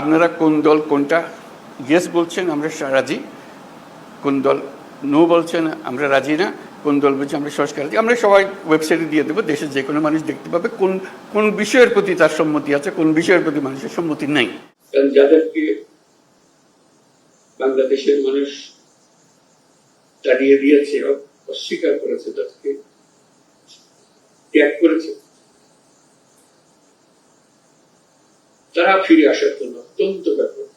আপনারা কোন দল কোনটা? ইয়েস বলছেন, আমরা রাজি। কোন দল? নো বলছেন, আমরা রাজি না। কোন দল বলছে, আমরা সংস্কার আমরা সবাই ওয়েবসাইটে দিয়ে দেবো, দেশের যে কোনো মানুষ দেখতে পাবে কোন কোন বিষয়ের প্রতি তার সম্মতি আছে, কোন বিষয়ের প্রতি মানুষের সম্মতি নাই। যাদেরকে বাংলাদেশের মানুষ তাড়িয়ে দিয়েছে, অস্বীকার করেছে, তাদেরকে ত্যাগ করেছে তারা ফিরে আসার জন্য অত্যন্ত ব্যাপক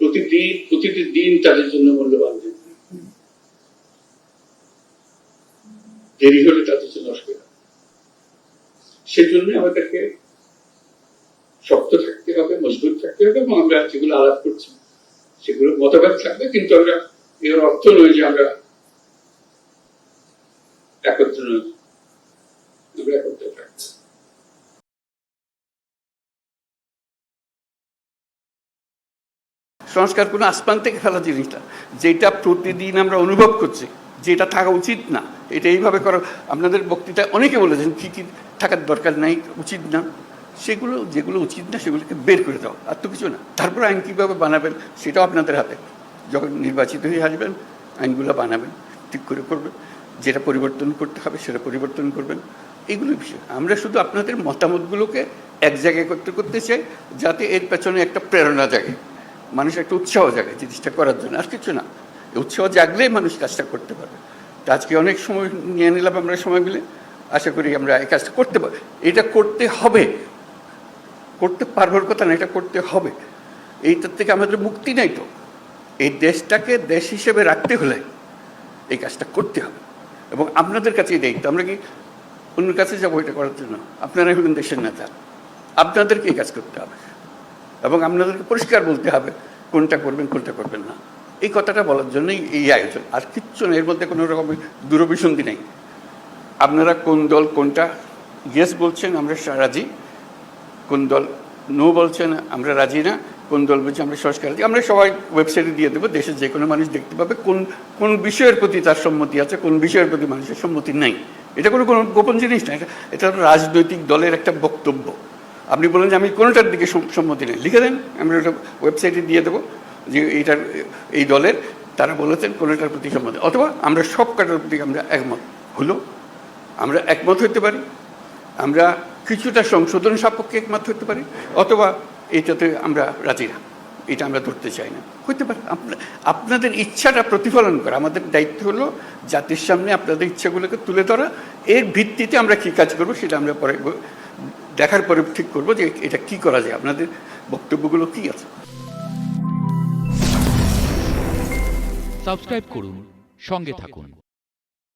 প্রতিদিন প্রতিটি দিন তাদের জন্য মূল্যবান দিন। দেরি হলে তাদের জন্য অসুবিধা। সেজন্য আমাদেরকে শক্ত থাকতে হবে, মজবুত থাকতে হবে এবং আমরা যেগুলো আলাপ করছি, সেগুলো মতভেদ থাকবে, কিন্তু আমরা এর অর্থ নয় যে আমরা একত্র নই আমরা একত্র থাকব সংস্কার কোনো আসমান থেকে ফেলা জিনিসটা যেটা প্রতিদিন আমরা অনুভব করছি, যেটা থাকা উচিত না, এটা এইভাবে করা। আপনাদের বক্তৃতায় অনেকে বলেছেন, কী কী থাকার দরকার নাই, উচিত না। সেগুলো, যেগুলো উচিত না, সেগুলোকে বের করে দাও, আর তো কিছু না। তারপর আইন কীভাবে বানাবেন, সেটাও আপনাদের হাতে। যখন নির্বাচিত হয়ে আসবেন, আইনগুলো বানাবেন, ঠিক করে করবেন। যেটা পরিবর্তন করতে হবে, সেটা পরিবর্তন করবেন। এগুলো বিষয়। আমরা শুধু আপনাদের মতামতগুলোকে এক জায়গায় করতে করতে চাই, যাতে এর পেছনে একটা প্রেরণা জাগে। মানুষ একটা উৎসাহ জাগে জিনিসটা করার জন্য। আর কিছু না। উৎসাহ জাগলেই মানুষ কাজটা করতে পারবে। তো আজকে অনেক সময় নিয়ে নিলাম আমরা সময় মিলে। আশা করি আমরা এই কাজটা করতে পারি এটা করতে হবে। করতে পারবার কথা না, এটা করতে হবে। এইটার থেকে আমাদের মুক্তি নেই তো। এই দেশটাকে দেশ হিসেবে রাখতে হলে এই কাজটা করতে হবে। এবং আপনাদের কাছে এই দায়িত্ব। আমরা কি অন্যের কাছে যাব এটা করার জন্য? আপনারাই হলেন দেশের নেতা। আপনাদেরকে এই কাজ করতে হবে। এবং আপনাদেরকে পরিষ্কার বলতে হবে, কোনটা করবেন কোনটা করবেন না। এই কথাটা বলার জন্যই এই আয়োজন। আর কিচ্ছু না, এর মধ্যে কোনো রকমের দূরভিসন্ধি নেই। আপনারা কোন দল কোনটা ইয়েস বলছেন, আমরা রাজি। কোন দল নো বলছেন, আমরা রাজি না। কোন দল বলছে, আমরা সংস্কার রাজি আমরা সবাই ওয়েবসাইটে দিয়ে দেবো, দেশের যে কোনো মানুষ দেখতে পাবে কোন কোন বিষয়ের প্রতি তার সম্মতি আছে, কোন বিষয়ের প্রতি মানুষের সম্মতি নাই। এটা কোনো কোনো গোপন জিনিস না, এটা এটা রাজনৈতিক দলের একটা বক্তব্য। আপনি বলেন যে আমি কোনোটার দিকে সম্মতি নেই। লিখে দেন আমরা ওটা ওয়েবসাইটে দিয়ে দেবো যে এইটার, এই দলের, তারা বলেছেন কোনোটার প্রতি সম্মতি অথবা আমরা সব কাটার প্রতি আমরা একমত। হলো, আমরা একমত হতে পারি, আমরা কিছুটা সংশোধন সাপেক্ষে একমত হতে পারি, অথবা এইটাতে আমরা রাজি না। এটা আমরা ধরতে চাই না। হতে পারে। আপনাদের ইচ্ছাটা প্রতিফলন করা। আমাদের দায়িত্ব হলো জাতির সামনে আপনাদের ইচ্ছাগুলোকে তুলে ধরা। এর ভিত্তিতে আমরা কী কাজ করব সেটা আমরা পরে দেখার পরে ঠিক করব যে এটা কি করা যায়। আপনাদের বক্তব্যগুলো কি আছে? সাবস্ক্রাইব করুন, সঙ্গে থাকুন।